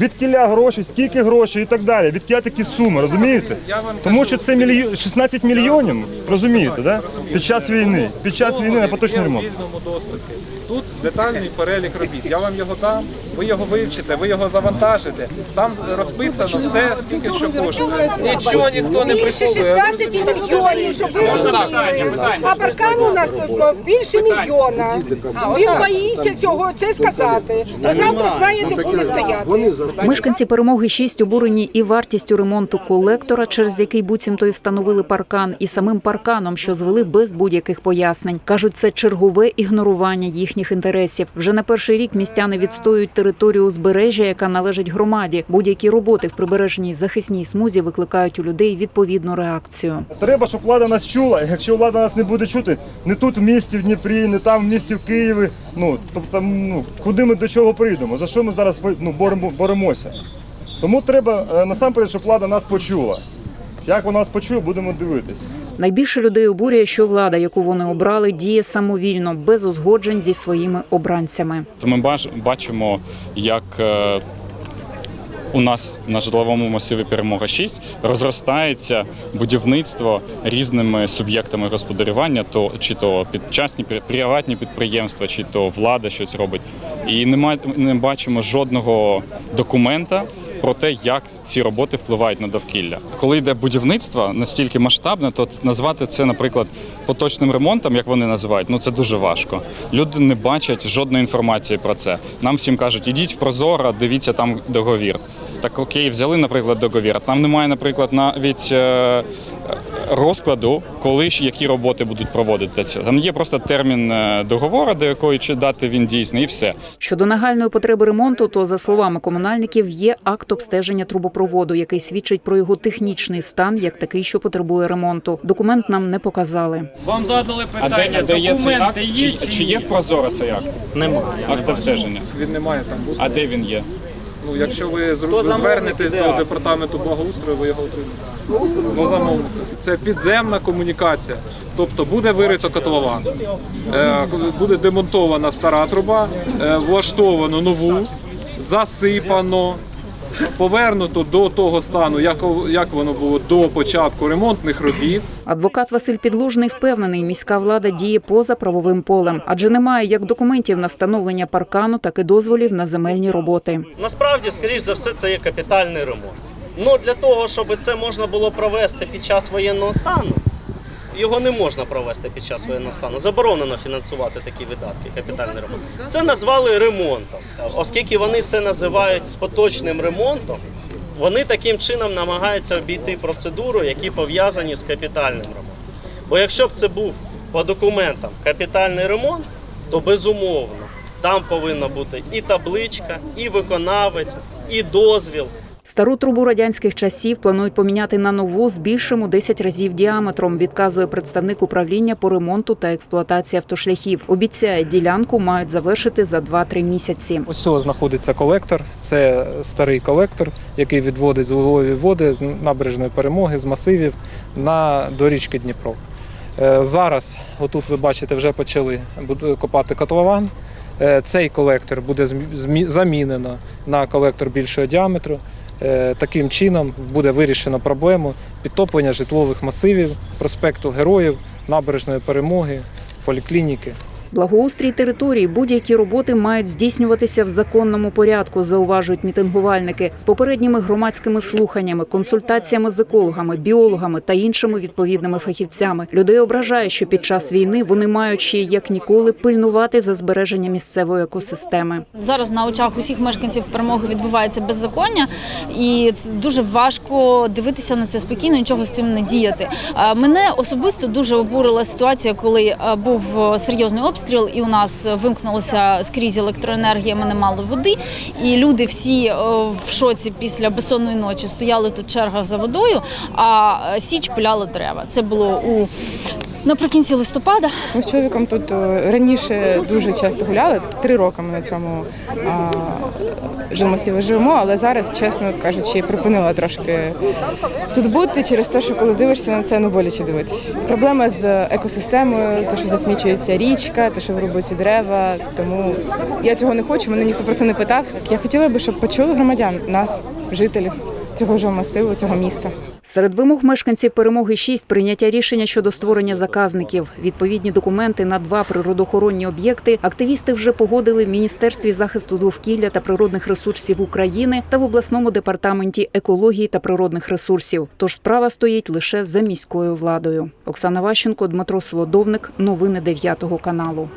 від кіля гроші, скільки грошей і так далі. Від кіля такі суми, розумієте? Тому що це мільйон, 16 мільйонів, розумієте, да? під час війни, під час війни на поточний ремонт. доступі. Тут детальний перелік робіт. Я вам його дам, ви його вивчите, ви його завантажите. Там розписано все, скільки що коштує. Нічого ніхто не Більше приховує. 16 мільйонів, щоб ви розуміли. А паркан у нас о, більше мільйона. Він боїться цього це сказати. Ви завтра знаєте, буде стояти. Мешканці перемоги 6 обурені і вартістю ремонту колектора, через який буцімто і встановили паркан, і самим парканом, що звели без будь-яких пояснень. кажуть, це чергове ігнорування їхніх інтересів. Вже на перший рік містяни відстоюють територію узбережжя, яка належить громаді. Будь-які роботи в прибережній захисній смузі викликають у людей відповідну реакцію. Треба, щоб влада нас чула. Якщо влада нас не буде чути, не тут в місті в Дніпрі, не там в місті в Києві. Ну тобто, ну куди ми до чого прийдемо? За що ми зараз ну, боремо, боремося? Тому треба е, насамперед, щоб влада нас почула. Як вона нас почує, будемо дивитись. Найбільше людей обурює, що влада, яку вони обрали, діє самовільно, без узгоджень зі своїми обранцями. То ми бач- бачимо, як е, у нас на житловому масиві Перемога 6 розростається будівництво різними суб'єктами господарювання, то чи то під частні приватні підприємства, чи то влада щось робить. І нема, не бачимо жодного документа. Про те, як ці роботи впливають на довкілля, коли йде будівництво настільки масштабне, то назвати це, наприклад, поточним ремонтом, як вони називають, ну це дуже важко. Люди не бачать жодної інформації про це. Нам всім кажуть, ідіть в Прозоро, дивіться там договір. Так окей, взяли, наприклад, договір. Там немає, наприклад, навіть е, розкладу, коли ж які роботи будуть проводитися. Там є просто термін е, договору, до якої чи дати він дійсний, і все. Щодо нагальної потреби ремонту, то за словами комунальників є акт обстеження трубопроводу, який свідчить про його технічний стан, як такий, що потребує ремонту. Документ нам не показали. Вам задали питання, документи є Чи, чи чи є в Прозоро цей акт? Немає. Акт обстеження. Він не має там бути. А де він є? Ну, якщо ви звернетесь до департаменту благоустрою, ви його отримаєте. Ну, замовник. Це підземна комунікація. Тобто буде вирито котлован, е, буде демонтована стара труба, е, влаштовано нову, засипано, повернуто до того стану, як, як воно було до початку ремонтних робіт. Адвокат Василь Підлужний впевнений, міська влада діє поза правовим полем, адже немає як документів на встановлення паркану, так і дозволів на земельні роботи. Насправді, скоріш за все, це є капітальний ремонт. Ну для того, щоб це можна було провести під час воєнного стану, його не можна провести під час воєнного стану. Заборонено фінансувати такі видатки, капітальний ремонт. Це назвали ремонтом, оскільки вони це називають поточним ремонтом. Вони таким чином намагаються обійти процедуру, які пов'язані з капітальним ремонтом. Бо якщо б це був по документам капітальний ремонт, то безумовно там повинна бути і табличка, і виконавець, і дозвіл. Стару трубу радянських часів планують поміняти на нову з більшим у 10 разів діаметром. Відказує представник управління по ремонту та експлуатації автошляхів. Обіцяє, ділянку мають завершити за 2-3 місяці. Ось цього знаходиться колектор. Це старий колектор, який відводить зливові води з набережної перемоги, з масивів на до річки Дніпро. Е, Зараз, отут ви бачите, вже почали копати котлован. Е, Цей колектор буде замінено на колектор більшого діаметру. Е, Таким чином буде вирішено проблему підтоплення житлових масивів, проспекту Героїв, набережної перемоги, поліклініки. Благоустрій території будь-які роботи мають здійснюватися в законному порядку, зауважують мітингувальники з попередніми громадськими слуханнями, консультаціями з екологами, біологами та іншими відповідними фахівцями. Людей ображає, що під час війни вони мають ще як ніколи пильнувати за збереження місцевої екосистеми. Зараз на очах усіх мешканців перемоги відбувається беззаконня, і дуже важко дивитися на це спокійно, нічого з цим не діяти. Мене особисто дуже обурила ситуація, коли був е, серйозний обстріл, і у нас вимкнулася скрізь електроенергія. Ми не мали води, і люди всі е, в шоці після безсонної ночі стояли тут в чергах за водою, а січ пиляли дерева. Це було у наприкінці листопада. Ми з чоловіком тут е, раніше дуже часто гуляли. Три роки ми на цьому а, жилмасиві живемо, але зараз, чесно кажучи, припинила трошки тут бути через те, що коли дивишся на це, ну боляче дивитися. Проблема з екосистемою, те, що засмічується річка, те, що вирубуються дерева. Тому я цього не хочу. Мене ніхто про це не питав. Я хотіла би, щоб почули громадян, нас, жителів цього жилмасиву, цього міста. Серед вимог мешканців перемоги 6 прийняття рішення щодо створення заказників. Відповідні документи на два природоохоронні об'єкти активісти вже погодили в Міністерстві захисту довкілля та природних ресурсів України та в обласному департаменті екології та природних ресурсів. Тож справа стоїть лише за міською владою. Оксана Ващенко, Дмитро Солодовник. Новини 9 каналу.